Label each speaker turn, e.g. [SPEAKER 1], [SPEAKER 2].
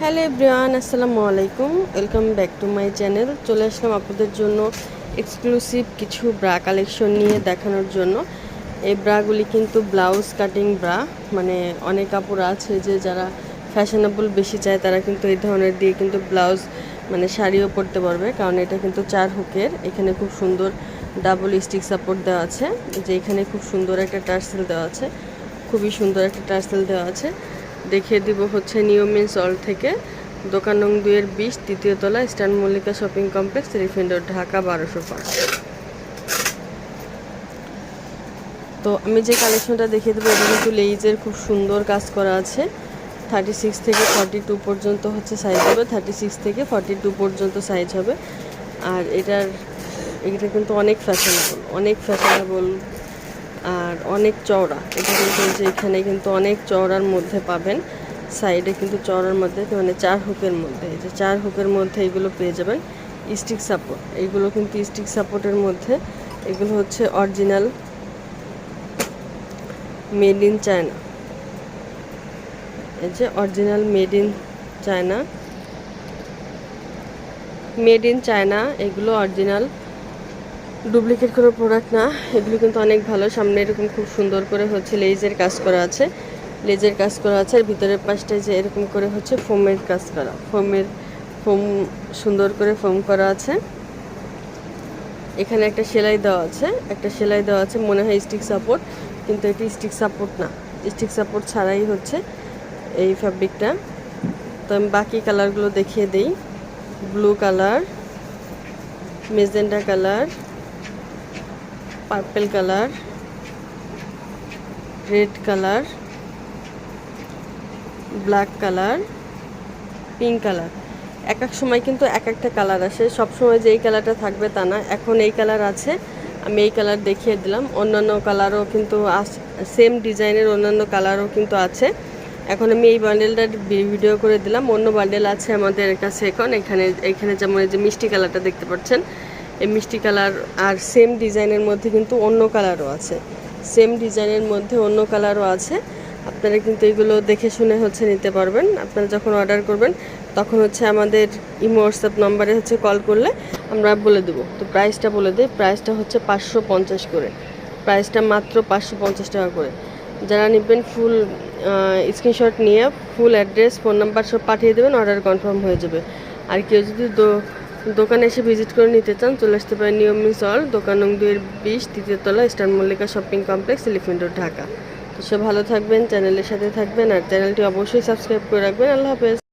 [SPEAKER 1] Hello everyone, আসসালামু আলাইকুম। Welcome back to my channel চলে আসলাম আপনাদের জন্য এক্সক্লুসিভ কিছু ব্রা কালেকশন নিয়ে দেখানোর জন্য। এই ব্রাগুলি কিন্তু ব্লাউজ কাটিং ব্রা মানে অনেক কাপড় আছে যে যারা ফ্যাশনেবল বেশি চায়, তারা কিন্তু এই ধরনের দিয়ে কিন্তু ব্লাউজ মানে শাড়িও পরতে পারবে। কারণ এটা কিন্তু চার হুকের। এখানে খুব সুন্দর ডাবল স্টিক সাপোর্ট দেওয়া আছে। যে এখানে খুব সুন্দর একটা টার্সেল দেওয়া আছে। খুবই সুন্দর একটা টার্সেল দেওয়া আছে। দেখিয়ে দিব হচ্ছে নিয়মিন সল থেকে। দোকান নং দুইয়ের বিশ, তৃতীয় তলা স্টান মল্লিকা শপিং কমপ্লেক্স, রিফেন্ডর ঢাকা বারোশো পাঁচ। তো আমি যে কালেকশনটা দেখিয়ে দেবো এটা কিন্তু লেইজের খুব সুন্দর কাজ করা আছে। থার্টি সিক্স থেকে ফর্টি টু পর্যন্ত হচ্ছে সাইজ হবে। থার্টি সিক্স থেকে ফর্টি টু পর্যন্ত সাইজ হবে। আর এটার, এটা কিন্তু অনেক ফ্যাশনেবল অনেক ফ্যাশনেবল আর অনেক চওড়া। এটা কিন্তু, এখানে কিন্তু অনেক চওড়ার মধ্যে পাবেন। সাইডে কিন্তু চওড়ার মধ্যে মানে চার হুকের মধ্যে। এই যে চার হুকের মধ্যে এগুলো পেয়ে যাবেন স্টিক সাপোর্ট। এইগুলো কিন্তু স্টিক সাপোর্টের মধ্যে। এগুলো হচ্ছে অরিজিনাল মেড ইন চায়না। এই যে original made in China. Made in China, এগুলো অরিজিনাল। ডুপ্লিকেট কোনো প্রোডাক্ট না। এগুলো কিন্তু অনেক ভালো। সামনে এরকম খুব সুন্দর করে হচ্ছে লেজের কাজ করা আছে। লেজের কাজ করা আছে। আর ভিতরের পাশটায় যে এরকম করে হচ্ছে ফোমের কাজ করা। ফোমের ফোম সুন্দর করে ফোম করা আছে। এখানে একটা সেলাই দেওয়া আছে। একটা সেলাই দেওয়া আছে। মনে হয় স্টিক সাপোর্ট কিন্তু এটি স্টিক সাপোর্ট না। স্টিক সাপোর্ট ছাড়াই হচ্ছে এই ফ্যাব্রিকটা তো আমি বাকি কালারগুলো দেখিয়ে দিই। Blue colour magenta colour purple colour, red colour, black colour, pink colour. এক এক সময় কিন্তু এক একটা কালার আসে। সব সময় যে এই কালারটা থাকবে তা না। এখন এই কালার আছে। আমি এই কালার দেখিয়ে দিলাম। অন্যান্য কালারও কিন্তু সেম ডিজাইনের অন্যান্য কালারও কিন্তু আছে। এখন আমি এই বান্ডেলটা ভিডিও করে দিলাম। অন্য বান্ডেল আছে আমাদের কাছে এখন। এখানে এখানে যেমন যে মিষ্টি কালারটা দেখতে পাচ্ছেন। এই মিষ্টি কালার আর সেম ডিজাইনের মধ্যে কিন্তু অন্য কালারও আছে। সেম ডিজাইনের মধ্যে অন্য কালারও আছে। আপনারা কিন্তু এগুলো দেখে শুনে হচ্ছে নিতে পারবেন। আপনারা যখন অর্ডার করবেন, তখন হচ্ছে আমাদের ইমো হোয়াটসঅ্যাপ নম্বরে হচ্ছে কল করলে আমরা বলে দেবো। তো প্রাইসটা বলে দিই প্রাইসটা হচ্ছে পাঁচশো পঞ্চাশ করে। প্রাইসটা মাত্র পাঁচশো পঞ্চাশ টাকা করে। যারা নেবেন ফুল স্ক্রিনশট নিয়ে ফুল অ্যাড্রেস ফোন নাম্বার সব পাঠিয়ে দেবেন অর্ডার কনফার্ম হয়ে যাবে। আর কেউ যদি দোকানে এসে ভিজিট করে নিতে চান, চলে আসতে পারেন নিয়ম সল দোকান নং দুইয়ের বিশ, তৃতীয় তলা, star Mallika shopping complex elephant road Dhaka. তো সে ভালো থাকবেন, চ্যানেলের সাথে থাকবেন, আর চ্যানেলটি অবশ্যই সাবস্ক্রাইব করে রাখবেন। আল্লাহ হাফেজ।